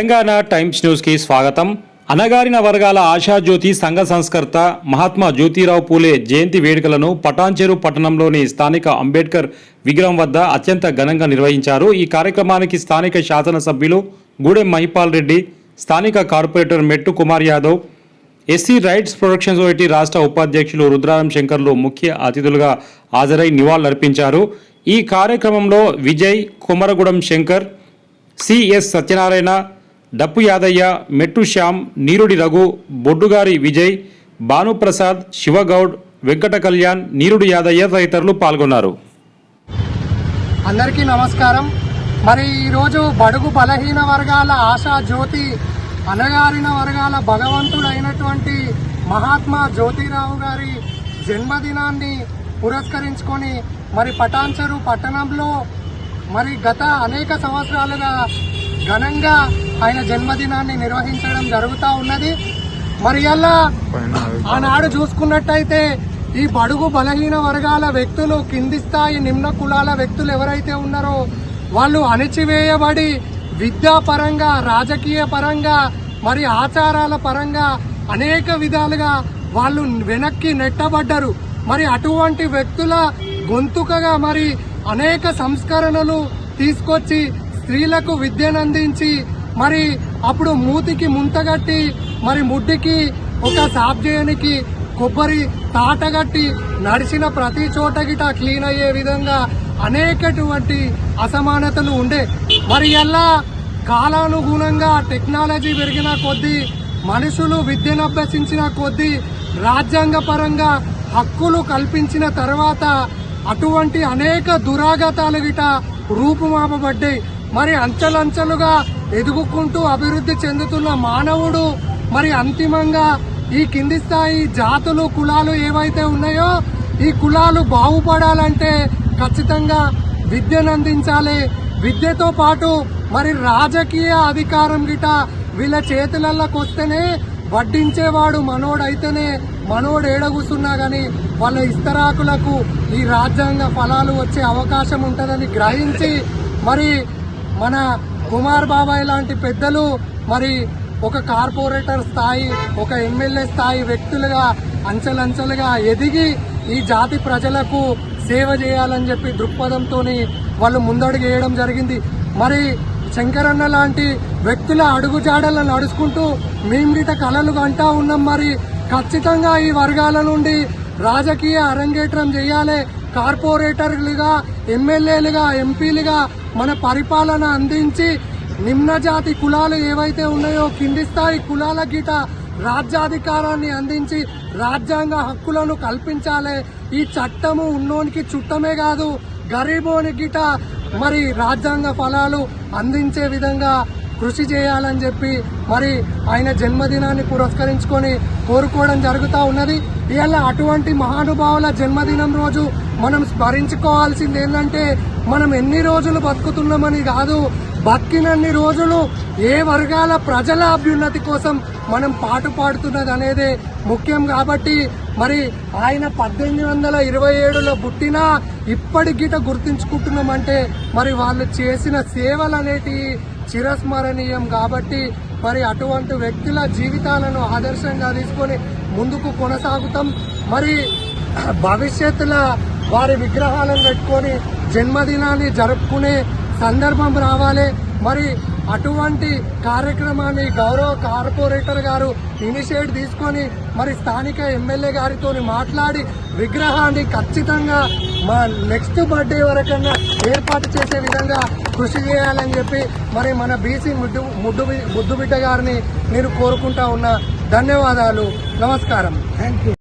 Telangana times న్యూస్కి స్వాగతం. అనగారిన వర్గాల ఆశాజ్యోతి సంఘ సంస్కర్త మహాత్మా జ్యోతిరావు పూలే జయంతి వేడుకలను పటాన్చెరు పట్టణంలోని స్థానిక అంబేద్కర్ విగ్రహం వద్ద అత్యంత ఘనంగా నిర్వహించారు. ఈ కార్యక్రమానికి స్థానిక శాసనసభ్యులు గూడెం మహిపాల్ రెడ్డి స్థానిక corporator Mettu Kumar Yadav SC rights production society రాష్ట్ర ఉపాధ్యక్షులు రుద్రారం శంకర్లు ముఖ్య అతిథులుగా హాజరై నివాళులర్పించారు. ఈ కార్యక్రమంలో విజయ్ కుమరగూడెం శంకర్ సిఎస్ సత్యనారాయణ డప్పు యాదయ్య మెట్టు శ్యామ్ నీరుడి రఘు బొడ్డుగారి విజయ్ భానుప్రసాద్ శివగౌడ్ వెంకట కళ్యాణ్ నీరుడి యాదయ్య తదితరులు పాల్గొన్నారు. అందరికీ నమస్కారం. మరి ఈరోజు బడుగు బలహీన వర్గాల ఆశా జ్యోతి అనగారిన వర్గాల భగవంతుడైనటువంటి మహాత్మా జ్యోతిరావు గారి జన్మదినాన్ని పురస్కరించుకొని మరి పటాన్చెరు పట్టణంలో మరి గత అనేక సంవత్సరాలుగా ఘనంగా ఆయన జన్మదినాన్ని నిర్వహించడం జరుగుతూ ఉన్నది. మరి అలా ఆనాడు చూసుకున్నట్టయితే ఈ బడుగు బలహీన వర్గాల వ్యక్తులు కింది స్థాయి నిమ్న కులాల వ్యక్తులు ఎవరైతే ఉన్నారో వాళ్ళు అణిచివేయబడి విద్యా పరంగా రాజకీయ పరంగా మరి ఆచారాల పరంగా అనేక విధాలుగా వాళ్ళు వెనక్కి నెట్టబడ్డారు. మరి అటువంటి వ్యక్తుల గొంతుకగా మరి అనేక సంస్కరణలు తీసుకొచ్చి స్త్రీలకు విద్యనందించి మరి అప్పుడు మూతికి ముంతగట్టి మరి ముడ్డికి ఒక సాబ్జేయునికి కొబ్బరి తాటగట్టి నడిచిన ప్రతి చోట గిట క్లీన్ అయ్యే విధంగా అనేకటువంటి అసమానతలు ఉండే. మరి ఎలా కాలానుగుణంగా టెక్నాలజీ పెరిగిన కొద్దీ మనుషులు విద్యను అభ్యసించిన కొద్దీ రాజ్యాంగ పరంగా హక్కులు కల్పించిన తర్వాత అటువంటి అనేక దురాగతాలు గిట రూపుమాపబడ్డాయి. మరి అంచెలంచెలుగా ఎదుగుకుంటూ అభివృద్ధి చెందుతున్న మానవుడు. మరి అంతిమంగా ఈ కింది స్థాయి జాతులు కులాలు ఏవైతే ఉన్నాయో ఈ కులాలు బాగుపడాలంటే ఖచ్చితంగా విద్యను అందించాలి. విద్యతో పాటు మరి రాజకీయ అధికారం గిట వీళ్ళ చేతులలోకి వస్తేనే వడ్డించేవాడు మనోడైతేనే మనోడు ఏడగుస్తున్నా కానీ వాళ్ళ ఇస్తరాకులకు ఈ రాజ్యాంగ ఫలాలు వచ్చే అవకాశం ఉంటుందని గ్రహించి మరి మన కుమార్ బాబాయ్ లాంటి పెద్దలు మరి ఒక కార్పొరేటర్ స్థాయి ఒక ఎమ్మెల్యే స్థాయి వ్యక్తులుగా అంచెలంచెలుగా ఎదిగి ఈ జాతి ప్రజలకు సేవ చేయాలని చెప్పి దృక్పథంతో వాళ్ళు ముందడుగు వేయడం జరిగింది. మరి శంకరన్న లాంటి వ్యక్తుల అడుగుజాడలను నడుచుకుంటూ మేము గిట అంటా ఉన్నాం మరి. ఖచ్చితంగా ఈ వర్గాల నుండి రాజకీయ అరంగేట్రం చేయాలి. కార్పొరేటర్లుగా ఎమ్మెల్యేలుగా ఎంపీలుగా మన పరిపాలన అందించి నిమ్నజాతి కులాలు ఏవైతే ఉన్నాయో కింది స్థాయి కులాల గిట రాజ్యాధికారాన్ని అందించి రాజ్యాంగ హక్కులను కల్పించాలి. ఈ చట్టము ఉన్నోనికి చుట్టమే కాదు గరీబోని గిట మరి రాజ్యాంగ ఫలాలు అందించే విధంగా కృషి చేయాలని చెప్పి మరి ఆయన జన్మదినాన్ని పురస్కరించుకొని కోరుకోవడం జరుగుతూ ఉన్నది. ఇవాళ అటువంటి మహానుభావుల జన్మదినం రోజు మనం స్మరించుకోవాల్సింది ఏంటంటే మనం ఎన్ని రోజులు బతుకుతున్నామని కాదు బతికినన్ని రోజులు ఏ వర్గాల ప్రజల అభ్యున్నతి కోసం మనం పాటు పాడుతున్నది అనేది ముఖ్యం కాబట్టి మరి ఆయన పద్దెనిమిది వందల ఇరవై ఏడులో పుట్టినా ఇప్పటి గిట గుర్తించుకుంటున్నామంటే మరి వాళ్ళు చేసిన సేవలు అనేటివి చిరస్మరణీయం కాబట్టి మరి అటువంటి వ్యక్తుల జీవితాలను ఆదర్శంగా తీసుకొని ముందుకు కొనసాగుతాం. మరి భవిష్యత్తులో వారి విగ్రహాలను పెట్టుకొని జన్మదినాన్ని జరుపుకునే సందర్భం రావాలి. మరి అటువంటి కార్యక్రమాన్ని గౌరవ కార్పొరేటర్ గారు ఇనిషియేట్ తీసుకొని మరి స్థానిక ఎమ్మెల్యే గారితో మాట్లాడి విగ్రహాన్ని ఖచ్చితంగా మా నెక్స్ట్ బర్త్డే వరకన్నా ఏర్పాటు చేసే విధంగా కృషి చేయాలని చెప్పి మరి మన బీసీ ముడ్డు ముద్దు ముద్దుబిడ్డ గారిని నేను కోరుకుంటా ఉన్నా. ధన్యవాదాలు. నమస్కారం. Thank you